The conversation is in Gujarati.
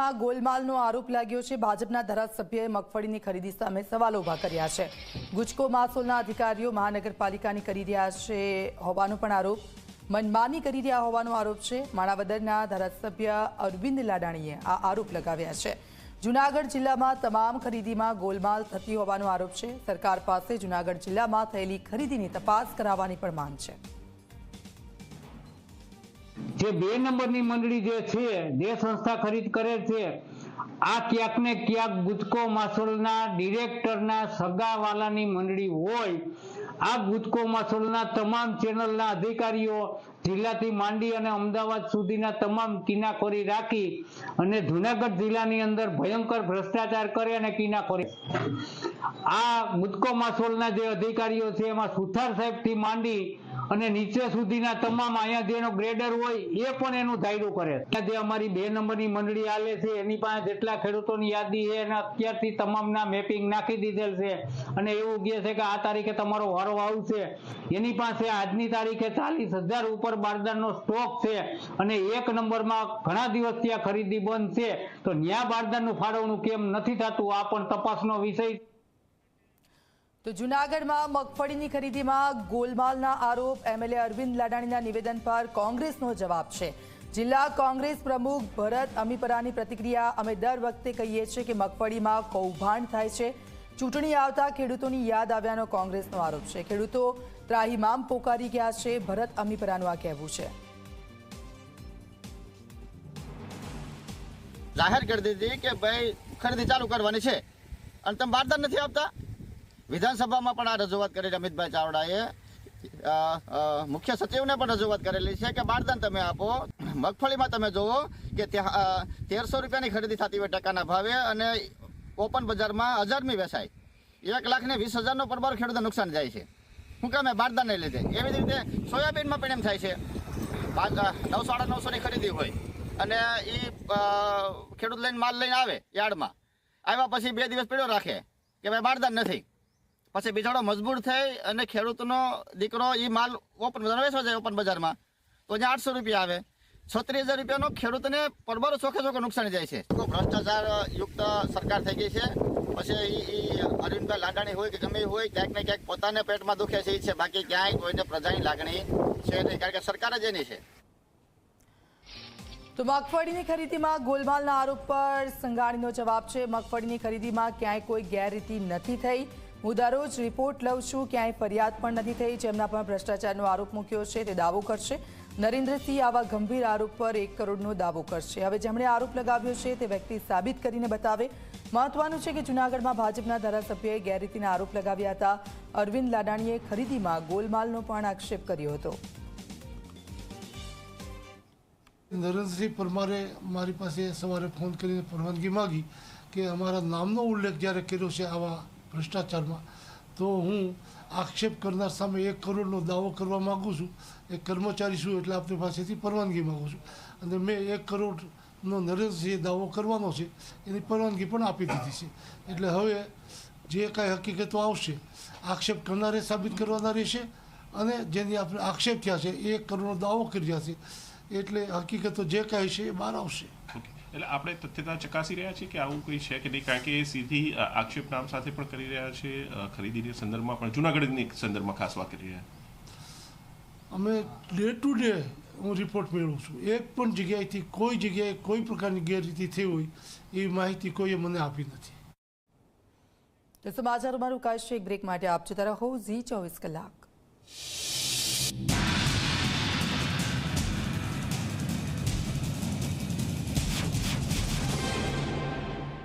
ખરીદીમાં ગોલમાલનો આરોપ લાગ્યો છે. ભાજપના ધારાસભ્યએ મગફળીની ખરીદી સામે સવાલો ઊભા કર્યા છે. ગુજકો માસોલના અધિકારીઓ મહાનગરપાલિકાની કરી રહ્યા છે હોવાનો પણ આરોપ. મનમાની કરી રહ્યા હોવાનો આરોપ છે. માણાવદરના ધારાસભ્ય અરવિંદ લાડાણીએ આ આરોપ લગાવ્યા છે. જૂનાગઢ જિલ્લામાં તમામ ખરીદીમાં ગોલમાલ થતી હોવાનો આરોપ છે. સરકાર પાસે જૂનાગઢ જિલ્લામાં થયેલી ખરીદીની તપાસ કરાવવાની પણ માંગ છે. જે બે નંબરની મંડળી જે છે જે સંસ્થા ખરીદ કરે છે, આ ક્યાંક ને ક્યાંક ગુજકો માસોલના ડિરેક્ટરના સગાવાલાની મંડળી હોય, આ ગુજકો માસોલના તમામ ચેનલના અધિકારીઓ જિલ્લાથી માંડી અને અમદાવાદ સુધીના તમામ કિનાખોરી રાખી અને જુનાગઢ જિલ્લાની અંદર ભયંકર ભ્રષ્ટાચાર કરે અને કિનાખોરી આ ગુજકો માસોલના જે અધિકારીઓ છે, એમાં સુથાર સાહેબથી માંડી અને નીચે સુધીના તમામ અહીંયા જેનો ગ્રેડર હોય એ પણ એનું ધાયરું કરે. ત્યાં જે અમારી બે નંબરની મંડળી આલે છે, એની પાસે જેટલા ખેડૂતોની યાદી છે, એના અત્યારથી તમામના મેપિંગ નાખી દીધેલ છે. અને એવું કહે છે કે આ તારીખે તમારો વારો આવશે. એની પાસે આજની તારીખે ચાલીસ હજાર ઉપર બારદાનનો સ્ટોક છે અને એક નંબરમાં ઘણા દિવસ ત્યાં ખરીદી બંધ છે. તો ન્યા બારદાનનું ફાળવણું કેમ નથી થતું, આ પણ તપાસનો વિષય તો જૂનાગઢમાં મગફળીની ખરીદીમાં ગોલમાલના આરોપ. એમએલએ અરવિંદ લાડાણીના નિવેદન પર કોંગ્રેસનો જવાબ છે. જિલ્લા કોંગ્રેસ પ્રમુખ ભરત અમીપરાની પ્રતિક્રિયા અમે દર વખતે કહીએ છીએ કે મગફળીમાં કૌભાંડ થાય છે. ચૂંટણી આવતા ખેડૂતોની યાદ આવ્યાનો કોંગ્રેસનો આરોપ છે. ખેડૂતો ત્રાહીમામ પોકારી ગયા છે. ભરત અમીપરાનું આ કહેવું છે. જાહેર કરી દીધી કે ભાઈ ખરીદી ચાલુ કરવાની છે. અને તમે બારદાન નથી આપતા? વિધાનસભામાં પણ આ રજૂઆત કરી અમિતભાઈ ચાવડાએ. મુખ્ય સચિવને પણ રજૂઆત કરેલી છે કે બારદાન તમે આપો. મગફળીમાં તમે જુઓ કે તેરસો રૂપિયાની ખરીદી થતી હોય ટકાના ભાવે અને ઓપન બજારમાં હજારમી વેચાય. એક લાખ ને વીસ હજારનો પરબાર ખેડૂતને નુકસાન જાય છે. શું કામે બારદાન નહીં લીધે. એવી જ રીતે સોયાબીનમાં પણ એમ થાય છે. નવસો સાડા નવસોની ખરીદી હોય અને એ ખેડૂત લઈને માલ લઈને આવે યાર્ડમાં. આવ્યા પછી બે દિવસ પીડો રાખે કે ભાઈ બારદાન નથી. પછી બિચારો મજબૂર થઈ અને ખેડૂતનો દીકરો એ માલ ઓપન બજારમાં વેચવા જાય ઓપન બજારમાં. તો અહીંયા આઠસો રૂપિયા આવે. છત્રીસ હજાર રૂપિયાનો ખેડૂતને પરબારો ચોખે ચોખે નુકસાન જાય છે. ભ્રષ્ટાચાર યુક્ત સરકાર થઈ ગઈ છે. પછી એ અરવિંદભાઈ લાડાણી હોય કે ગમે હોય, ક્યાંક ને ક્યાંક પોતાને પેટમાં દુખે છે છે. બાકી ક્યાંય કોઈને પ્રજાની લાગણી છે નહીં. કારણ કે સરકાર જ એની છે. તો મગફળીની ખરીદીમાં ગોલમાલના આરોપ પર સંગાણીનો જવાબ છે. મગફળીની ખરીદીમાં ક્યાંય કોઈ ગેરરીતિ નથી થઈ. હું દરરોજ રિપોર્ટ લઉં છું, ક્યાંય ફરિયાદ પણ નથી થઈ, જેમના પર ભ્રષ્ટાચારનો આરોપ મૂક્યો છે, તે દાવો કરશે. નરેન્દ્રસિંહ આવા ગંભીર આરોપ પર એક કરોડનો દાવો કરશે. હવે જેમણે આરોપ લગાવ્યો છે, તે વ્યક્તિ સાબિત કરીને બતાવે. મહત્વનું છે કે જૂનાગઢમાં ભાજપના ધારાસભ્યએ ગેરરીતિના આરોપ લગાવ્યા હતા. અરવિંદ લાડાણીએ ખરીદીમાં ગોલમાલનો પણ આક્ષેપ કર્યો હતો. નરેન્દ્રસિંહ પરમારે મારી પાસે સવારે ફોન કરીને પરવાનગી માગી કે અમારા નામનો ઉલ્લેખ જ્યારે કર્યો છે આવા ભ્રષ્ટાચારમાં. તો હું આક્ષેપ કરનાર સામે એક કરોડનો દાવો કરવા માગું છું. એક કર્મચારી છું એટલે આપની પાસેથી પરવાનગી માગું છું. અને મેં એક કરોડનો નરેન્દ્રસિંહે દાવો કરવાનો છે. એની પરવાનગી પણ આપી દીધી છે. એટલે હવે જે કાંઈ હકીકતો આવશે, આક્ષેપ કરનારે સાબિત કરવાના રહેશે અને જેની આપણે આક્ષેપ થયા છે, એ એક કરોડનો દાવો કર્યા છે. એટલે હકીકતો જે કાંઈ છે એ બહાર આવશે. એટલે આપણે તથ્યતા ચકાસી રહ્યા છીએ કે આવું કંઈ છે કે નહીં? કારણ કે એ સીધી આક્ષેપ નામ સાથે પણ કરી રહ્યા છે. ખરીદીની સંદર્ભમાં પણ જુનાગઢની સંદર્ભમાં ખાસ વાત કરી રહ્યા. અમે ડે ટુ ડે હું રિપોર્ટ મેળવું છું. એક પણ જગ્યાએથી કોઈ જગ્યાએ કોઈ પ્રકારની ગેરરીતિ થઈ હોય એવી માહિતી કોઈએ મને આપી નથી. તો સમાચારોમાં રોકાશે એક બ્રેક માટે આપ જોતા રહો ઝી ચોવીસ કલાક.